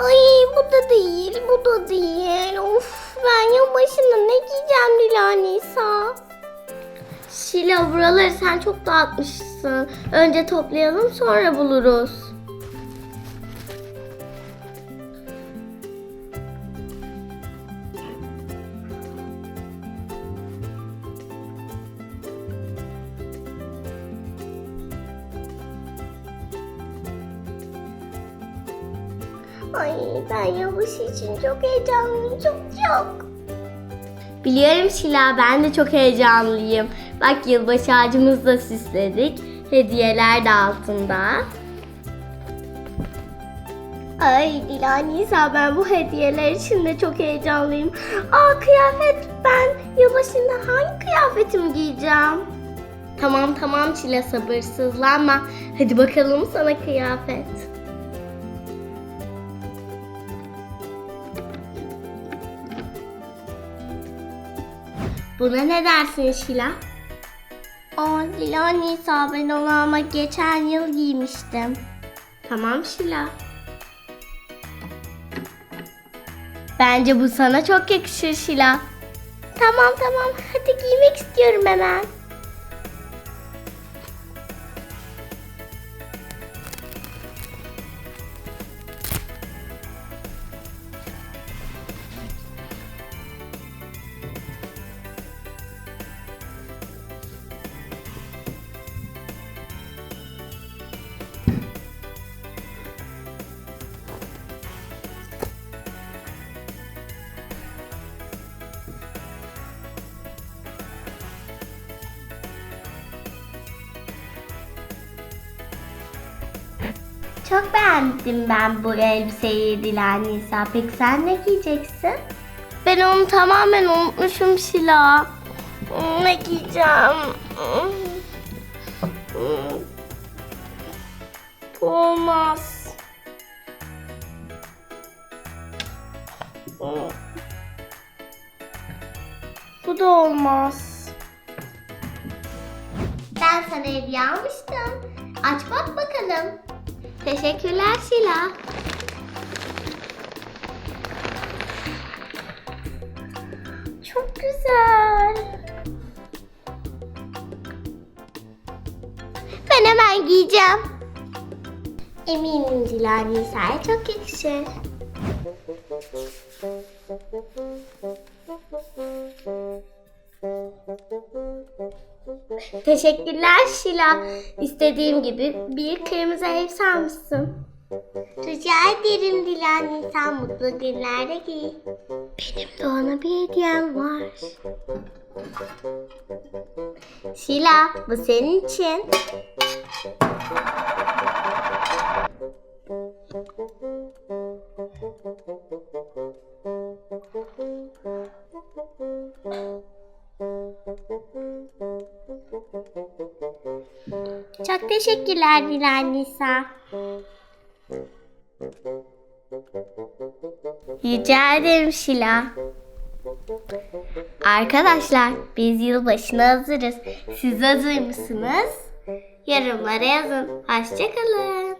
Ay bu da değil, bu da değil. Of ben yılbaşında ne giyeceğim Dila Nisa? Şila buraları sen çok dağıtmışsın. Önce toplayalım sonra buluruz. Ay ben yılbaşı için çok heyecanlıyım çok çok. Biliyorum Şila ben de çok heyecanlıyım. Bak yılbaşı ağacımızı da süsledik. Hediyeler de altında. Ay Dila Nisa ben bu hediyeler için de çok heyecanlıyım. Aa kıyafet ben yılbaşında hangi kıyafetimi giyeceğim? Tamam tamam Şila sabırsızlanma. Hadi bakalım sana kıyafet. Buna ne dersin Şila? Aa Dila Nisa ben onu ama geçen yıl giymiştim. Tamam Şila. Bence bu sana çok yakışır Şila. Tamam tamam hadi giymek istiyorum hemen. Çok beğendim ben bu elbiseyi Dila Nisa. Peki sen ne giyeceksin? Ben onu tamamen unutmuşum Şila. Ne giyeceğim? Olmaz. Bu da olmaz. Ben sana hediye almıştım. Aç bak bakalım. Teşekkürler Şila. Çok güzel. Ben hemen giyeceğim. Eminim Dila Nisa'ya çok yakışır. Teşekkürler Şila. İstediğim gibi bir kırmızı ev salmışsın. Rica ederim Dila Nisan mutlu günlerde giy. Benim de ona bir hediyem var. Şila bu senin için. Çok teşekkürler Dila Nisa. Rica ederim Şila. Arkadaşlar biz yılbaşına hazırız. Siz hazır mısınız? Yorumlara yazın. Hoşçakalın.